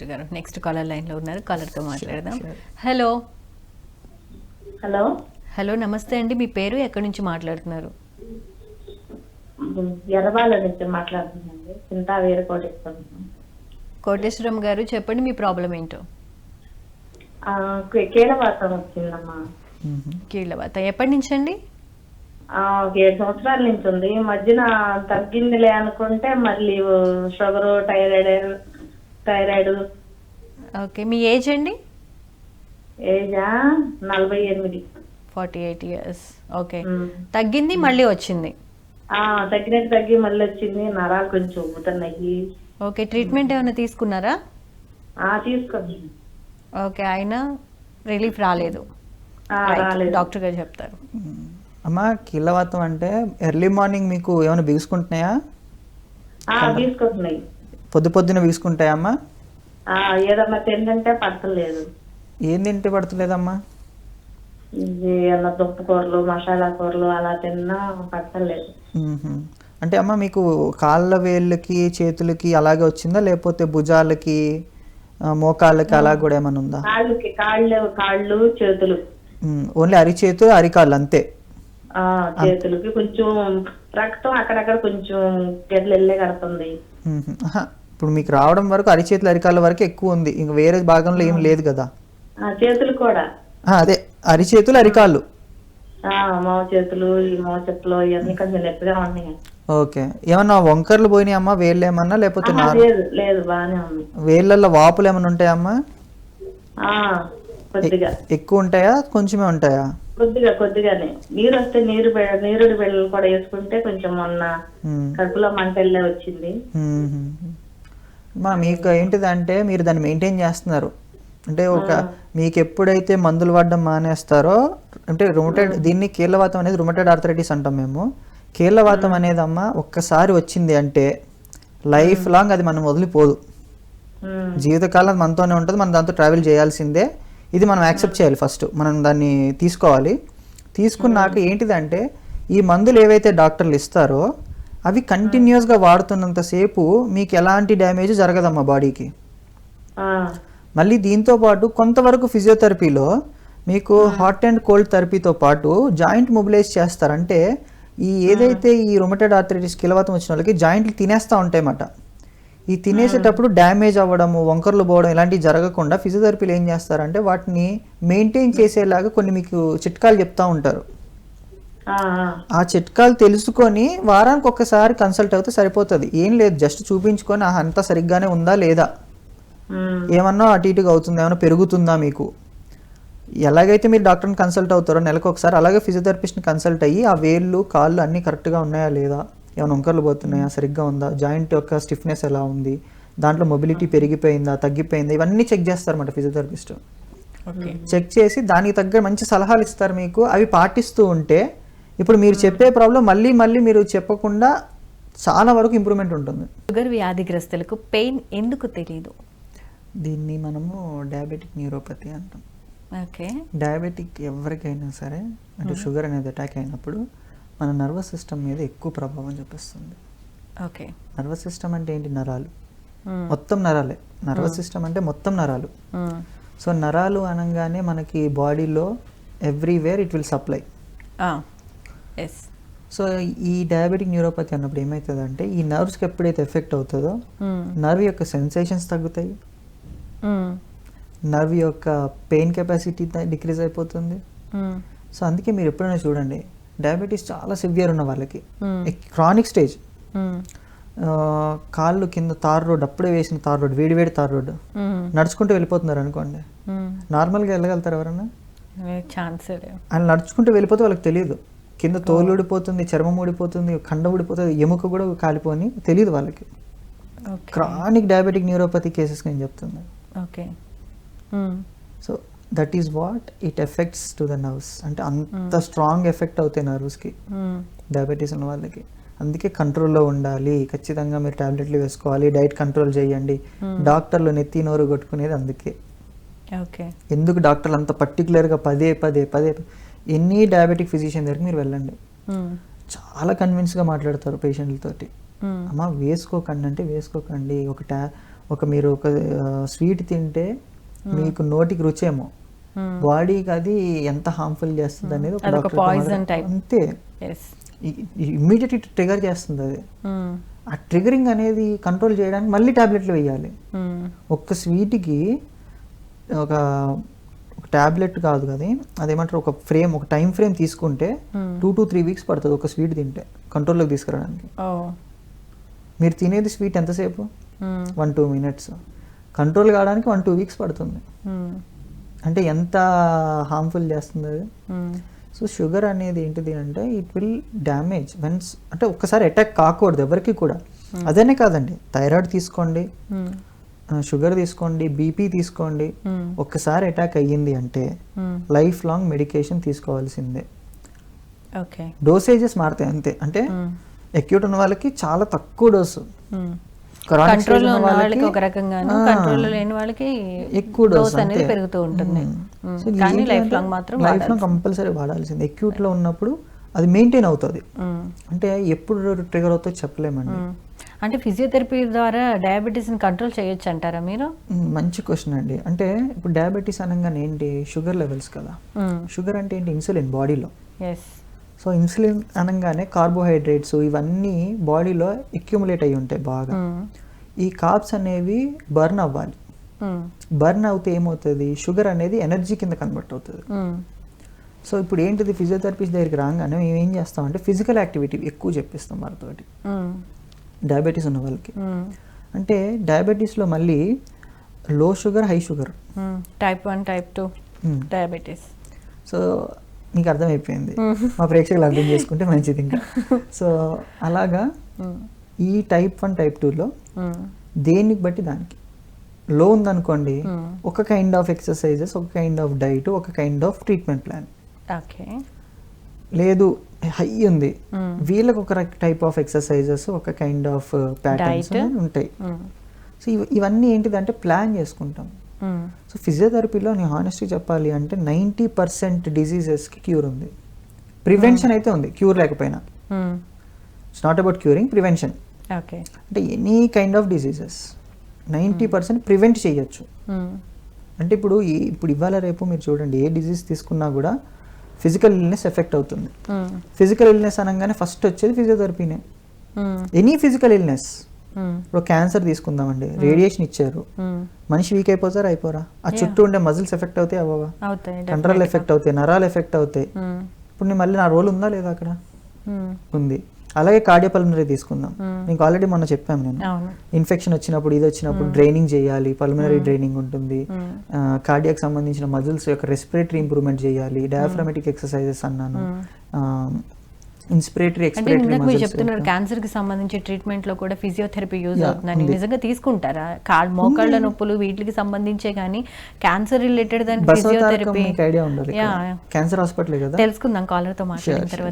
Doctor గారు. Next caller లైన్లో ఉన్నారు. కాలర్తో మాట్లాడదాం. హలో హలో హలో నమస్తే అండి. మీ పేరు ఎక్కడి నుంచి మాట్లాడుతున్నారు? ఎర్రబాల నుంచి మాట్లాడుతున్నాండి చింతా వేరు కోటేశ్వరం. కోటేశ్వరం గారు చెప్పండి మీ ప్రాబ్లం ఏంటో? ఆ, కే- కీలవాతం వచ్చిందమ్మా. కీళ్ళవాత ఎప్పటి నుంచి అండి ఏడు సంవత్సరాల నుంచి ఉంది. ఈ మధ్యన తగ్గిందిలే అనుకుంటే మళ్ళీ షుగర్ థైరాయిడ్ థైరాయిడ్. ఓకే మీ ఏజ్ అండి? ఏజా నలభై ఎనిమిది. Forty eight years. ఓకే. తగ్గింది మళ్ళీ వచ్చింది? ఆ, తగ్గినట్టు తగ్గి మళ్ళీ వచ్చింది. నరాలు కొంచెం ఉబ్బుతున్నాయి ఓకే ట్రీట్మెంట్ ఏమైనా తీసుకున్నారా? ఆ తీసుకోండి ఓకే అయినా రిలీఫ్ రాలేదు. డాక్టర్ గారు చెప్తారు. అమ్మ కీళ్ళవాతం అంటే ఎర్లీ మార్నింగ్ మీకు ఏమైనా బిగుసుకుంటున్నాయా? ఆ, తీసుకుంటున్నాయి పొద్దు పొద్దున ఆ, ఏదన్నా తిందంటే పడతలేదు ఏం తింటే పడుతులేదమ్మా? ఇది అలా దుప్పు కూరలు మసాలా కూరలు అలా తిన్నా మ్మ్హ్మ్. అంటే అమ్మ మీకు కాళ్ళ వేళ్ళకి చేతులకి అలాగే వచ్చిందా? లేకపోతే భుజాలకి మోకాళ్ళకి అలా కూడా ఏమైనా ఉందా? కాళ్ళకి కాళ్ళు కాళ్ళు చేతులు. ఓన్లీ అరిచేతు అరికాళ్ళు అంతే. ఆ చేతులకి కొంచెం రక్తం అక్కడక్కడ కొంచెం గడ్డలు వెళ్ళే కడుతుంది. ఇప్పుడు మీకు రావడం వరకు అరిచేతులు అరికాళ్ళ వరకు ఎక్కువ ఉంది. ఇంకా వేరే భాగంలో ఏం లేదు కదా. చేతులు కూడా. అదే. అరిచేతులు అరికాళ్ళు. చేతులు ఈ మోవ చెప్పులు ఇవన్నీ కొంచెం నొప్పిగా ఉన్నాయి. ఓకే. ఏమన్నా వంకర్లు పోయినాయమ్మా వేళ్ళు ఏమన్నా? లేకపోతే లేదు లేదు బాగానే ఉంది వేళ్ళల్లో వాపులు ఏమైనా ఉంటాయమ్మా కొద్దిగా. ఎక్కువ ఉంటాయా? కొంచెమే ఉంటాయా? కొద్దిగా కొద్దిగానే. నీరు వస్తే నీరు నీరుడి బిళ్ళలు కూడా వేసుకుంటే కొంచెం మొన్న. కడుపులో మంటల్లే వచ్చింది. మా మీకు ఏంటిదంటే మీరు దాన్ని మెయింటైన్ చేస్తున్నారు. అంటే ఒక మీకు ఎప్పుడైతే మందులు వాడడం మానేస్తారో అంటే రుమటెడ్ దీన్ని కీళ్ళవాతం అనేది రుమటెడ్ ఆర్థరైటిస్ అంటాం మేము. కీళ్ళవాతం అనేది అమ్మ ఒక్కసారి వచ్చింది అంటే లైఫ్ లాంగ్ అది మనం వదిలిపోదు. జీవితకాలం మనతోనే ఉంటుంది మనం దాంతో ట్రావెల్ చేయాల్సిందే. ఇది మనం యాక్సెప్ట్ చేయాలి ఫస్ట్ మనం దాన్ని తీసుకోవాలి. తీసుకున్నాక ఏంటిదంటే ఈ మందులు ఏవైతే డాక్టర్లు ఇస్తారో అవి కంటిన్యూస్గా వాడుతున్నంతసేపు మీకు ఎలాంటి డ్యామేజ్ జరగదమ్మా బాడీకి. మళ్ళీ దీంతో పాటు కొంతవరకు ఫిజియోథెరపీలో మీకు హాట్ అండ్ కోల్డ్ థెరపీతో పాటు జాయింట్ మొబిలైజ్ చేస్తారంటే ఈ ఏదైతే ఈ రొమటెడ్ ఆర్థరైటిస్ కిలవతం వచ్చిన వాళ్ళకి జాయింట్లు తినేస్తూ ఉంటాయన్నమాట. ఈ తినేసేటప్పుడు డ్యామేజ్ అవ్వడము వంకర్లు పోవడం ఇలాంటివి జరగకుండా ఫిజియోథెరపీలు ఏం చేస్తారంటే వాటిని మెయింటైన్ చేసేలాగా కొన్ని మీకు చిట్కాలు చెప్తా ఉంటారు. ఆ, చిట్కాలు తెలుసుకొని వారానికి ఒక్కసారి కన్సల్ట్ అవుతే సరిపోతుంది. ఏం లేదు జస్ట్ చూపించుకొని "ఆహా, అంతా సరిగ్గానే ఉందా లేదా? ఏమన్నా అటు ఇటుగా అవుతుందా? ఏమన్నా పెరుగుతుందా మీకు? ఎలాగైతే మీరు డాక్టర్ని కన్సల్ట్ అవుతారో నెలకు ఒకసారి అలాగే ఫిజియోథెరపిస్ట్ని కన్సల్ట్ అయ్యి ఆ వేళ్ళు కాళ్ళు అన్నీ కరెక్ట్గా ఉన్నాయా లేదా? ఏమైనా వంకర్లు పోతున్నాయా? సరిగ్గా ఉందా? జాయింట్ యొక్క స్టిఫ్నెస్ ఎలా ఉంది? దాంట్లో మొబిలిటీ పెరిగిపోయిందా? తగ్గిపోయిందా? ఇవన్నీ చెక్ చేస్తారన్నమాట ఫిజియోథెరపిస్ట్. చెక్ చేసి దానికి తగ్గ మంచి సలహాలు ఇస్తారు మీకు. అవి పాటిస్తూ ఉంటే ఇప్పుడు మీరు చెప్పే ప్రాబ్లం మళ్ళీ మళ్ళీ మీరు చెప్పకుండా చాలా వరకు ఇంప్రూవ్మెంట్ ఉంటుంది. షుగర్ వ్యాధిగ్రస్తులకు పెయిన్ ఎందుకు తెలియదు దీన్ని మనము డయాబెటిక్ న్యూరోపతి అంటాం. ఓకే. డయాబెటిక్ ఎవరికైనా సరే అంటే షుగర్ అనేది అటాక్ అయినప్పుడు మన నర్వస్ సిస్టమ్ మీద ఎక్కువ ప్రభావం చూపిస్తుంది. ఓకే. నర్వస్ సిస్టమ్ అంటే ఏంటి? నరాలు. మొత్తం నరాలే. నర్వస్ సిస్టమ్ అంటే మొత్తం నరాలు. సో నరాలు అనగానే మనకి బాడీలో everywhere it will supply yes so ఈ డయాబెటిక్ న్యూరోపతి అన్నప్పుడు ఏమవుతుందంటే ఈ నర్వ్స్కి ఎప్పుడైతే ఎఫెక్ట్ అవుతుందో నర్వ్ యొక్క సెన్సేషన్స్ తగ్గుతాయి. నర్వ్ యొక్క పెయిన్ కెపాసిటీ డిక్రీజ్ అయిపోతుంది. సో అందుకే మీరు ఎప్పుడైనా చూడండి డయాబెటీస్ చాలా సివియర్ ఉన్న వాళ్ళకి. క్రానిక్ స్టేజ్ కాళ్ళు కింద తార్ రోడ్ అప్పుడే వేసిన తార్ రోడ్ వేడి వేడి తార్ రోడ్. నడుచుకుంటూ వెళ్ళిపోతున్నారు అనుకోండి. నార్మల్గా వెళ్ళగలుగుతారు ఎవరన్నా? ఛాన్స్ ఆయన నడుచుకుంటూ వెళ్ళిపోతే వాళ్ళకి తెలియదు కింద తోలు ఊడిపోతుంది చర్మం ఊడిపోతుంది కండ ఊడిపోతుంది ఎముక కూడా కాలిపోని తెలియదు వాళ్ళకి. క్రానిక్ డయాబెటిక్ న్యూరోపతి కేసెస్ నేను చెప్తున్నా. Okay. So that is what it affects to the nerves అంటే అంత స్ట్రాంగ్ ఎఫెక్ట్ అవుతాయి నర్వ్స్కి డయాబెటీస్ ఉన్న వాళ్ళకి. అందుకే కంట్రోల్లో ఉండాలి. ఖచ్చితంగా మీరు టాబ్లెట్లు వేసుకోవాలి. డైట్ కంట్రోల్ చేయండి. డాక్టర్లు నెత్తి నోరు కొట్టుకునేది అందుకే. ఓకే. ఎందుకు డాక్టర్లు అంత పర్టికులర్గా పదే పదే పదే ఎన్ని డయాబెటిక్ ఫిజిషియన్ దగ్గరికి మీరు వెళ్ళండి. చాలా కన్విన్స్గా మాట్లాడతారు పేషెంట్లతోటి అమ్మ వేసుకోకండి అంటే వేసుకోకండి. ఒక టా ఒక మీరు ఒక స్వీట్ తింటే మీకు నోటికి రుచేమో. బాడీకి అది ఎంత హార్మ్ఫుల్ చేస్తుంది అనేది. అంతే. ఇమ్మీడియట్ ట్రిగర్ చేస్తుంది అది. ఆ ట్రిగరింగ్ అనేది కంట్రోల్ చేయడానికి మళ్ళీ టాబ్లెట్లు వేయాలి. ఒక్క స్వీట్కి ఒక ఒక టాబ్లెట్ కాదు కదా అదేమంటారు ఒక ఫ్రేమ్ ఒక టైం ఫ్రేమ్ తీసుకుంటే టూ టు త్రీ వీక్స్ పడుతుంది ఒక స్వీట్ తింటే కంట్రోల్లోకి తీసుకురావడానికి. మీరు తినేది స్వీట్ ఎంతసేపు? One two minutes. కంట్రోల్ కావడానికి వన్ టూ వీక్స్ పడుతుంది. అంటే ఎంత హార్మ్ఫుల్ చేస్తుంది అది? సో షుగర్ అనేది ఏంటిది అంటే ఇట్ విల్ డ్యామేజ్ వెన్స్ అంటే ఒక్కసారి అటాక్ కాకూడదు ఎవరికి కూడా. అదనే కాదండి థైరాయిడ్ తీసుకోండి. షుగర్ తీసుకోండి బీపీ తీసుకోండి. ఒక్కసారి అటాక్ అయ్యింది అంటే లైఫ్ లాంగ్ మెడికేషన్ తీసుకోవాల్సిందే. ఓకే. డోసేజెస్ మారుతాయి అంతే. అంటే అక్యూట్ ఉన్న వాళ్ళకి చాలా తక్కువ డోసు. వాళ్ళకి ఒక లేని వాళ్ళకి ఎక్కువ డోస్ అనేది పెరుగుతూ ఉంటుంది. కానీ లైఫ్ లాంగ్ మాత్రం లైఫ్ లాంగ్ కంపల్సరీ వాడాల్సింది. అక్యూట్లో ఉన్నప్పుడు అది మెయింటైన్ అవుతుంది. అంటే ఎప్పుడు ట్రిగర్ అవుతుందో చెప్పలేమండి. అంటే ఫిజియోథెరపీ ద్వారా డయాబెటీస్ని కంట్రోల్ చేయొచ్చు అంటారా మీరు? మంచి క్వశ్చన్ అండి. అంటే ఇప్పుడు డయాబెటీస్ అనగానే ఏంటి? షుగర్ లెవెల్స్ కదా. షుగర్ అంటే ఏంటి? ఇన్సులిన్ బాడీలో. ఎస్ సో ఇన్సులిన్ అనగానే కార్బోహైడ్రేట్స్ ఇవన్నీ బాడీలో అక్యుములేట్ అయి ఉంటాయి బాగా. ఈ కార్బ్స్ అనేవి బర్న్ అవ్వాలి. బర్న్ అవుతే ఏమవుతుంది? షుగర్ అనేది ఎనర్జీ కింద కన్వర్ట్ అవుతుంది. సో ఇప్పుడు ఏంటిది? ఫిజియోథెరపిస్ట్ దగ్గరికి రాగానే మేము ఏం చేస్తామంటే ఫిజికల్ యాక్టివిటీ ఎక్కువ చెప్పిస్తాం వాళ్ళతోటి డయాబెటీస్ ఉన్న వాళ్ళకి. అంటే డయాబెటీస్లో మళ్ళీ low sugar high sugar. Type one type two diabetes. So మీకు అర్థమైపోయింది. మా ప్రేక్షకులు అర్థం చేసుకుంటే మంచిది ఇంకా. సో అలాగా ఈ టైప్ వన్ టైప్ టూలో దేనికి బట్టి దానికి? లో ఉందనుకోండి ఒక కైండ్ ఆఫ్ ఎక్సర్సైజెస్ ఒక కైండ్ ఆఫ్ డైట్ ఒక kind of treatment plan. Okay. లేదు హై ఉంది. వీళ్ళకి ఒక టైప్ ఆఫ్ ఎక్సర్సైజెస్ ఒక కైండ్ ఆఫ్ ప్యాటర్న్స్. ఉంటాయి. సో ఇవ- ఇవన్నీ ఏంటిదంటే ప్లాన్ చేసుకుంటాం. సో ఫిజియోథెరపీలో నేను హానెస్ట్గా చెప్పాలి అంటే నైంటీ పర్సెంట్ డిసీజెస్కి క్యూర్ ఉంది. ప్రివెన్షన్ అయితే ఉంది క్యూర్ లేకపోయినా. It's not about curing prevention okay. అంటే any kind of diseases ninety percent prevent చేయొచ్చు. అంటే ఇప్పుడు ఇప్పుడు ఇవాళ రేపు మీరు చూడండి ఏ డిసీజ్ తీసుకున్నా కూడా ఫిజికల్ ఇల్నెస్ ఎఫెక్ట్ అవుతుంది. ఫిజికల్ ఇల్నెస్ అనగానే ఫస్ట్ వచ్చేది ఫిజియోథెరపీనే ఎనీ ఫిజికల్ ఇల్నెస్ ఇప్పుడు క్యాన్సర్ తీసుకుందామండి. రేడియేషన్ ఇచ్చారు. మనిషి వీక్ అయిపోతారా? అయిపోరా. ఆ చుట్టూ ఉండే మజిల్స్ ఎఫెక్ట్ అవుతాయి అవ్వవా కండరాలు ఎఫెక్ట్ అవుతాయి. నరాలు ఎఫెక్ట్ అవుతాయి. ఇప్పుడు నేను మళ్ళీ నా రోల్ ఉందా లేదా అక్కడ? ఉంది. అలాగే కార్డియోపల్మనరీ తీసుకుందాం. మీకు ఆల్రెడీ మొన్న చెప్పాను నేను. ఇన్ఫెక్షన్ వచ్చినప్పుడు ఇది వచ్చినప్పుడు డ్రైనింగ్ చేయాలి పల్మనరీ డ్రైనింగ్ ఉంటుంది. కార్డియాక్ సంబంధించిన మజిల్స్ యొక్క రెస్పిరేటరీ ఇంప్రూవ్మెంట్ చేయాలి డయాఫ్రమెటిక్ ఎక్సర్సైజెస్ అన్నాను. ఇన్స్పిరేటరీ ఎక్స్పిరేటరీ చెప్తున్నారు క్యాన్సర్కి సంబంధించి ట్రీట్మెంట్లో కూడా ఫిజియోథెరపీ యూజ్ అవుతుందని. నిజంగా తీసుకుంటారా? కాళ్ళ మోకాళ్ళ నొప్పులు వీటికి సంబంధించే కానీ cancer related Basavatarakam physiotherapy idea ఉండాలి. క్యాన్సర్ హాస్పిటల్ కదా? తెలుసుకుందాం కాలర్తో మాట్లాడిన తర్వాత.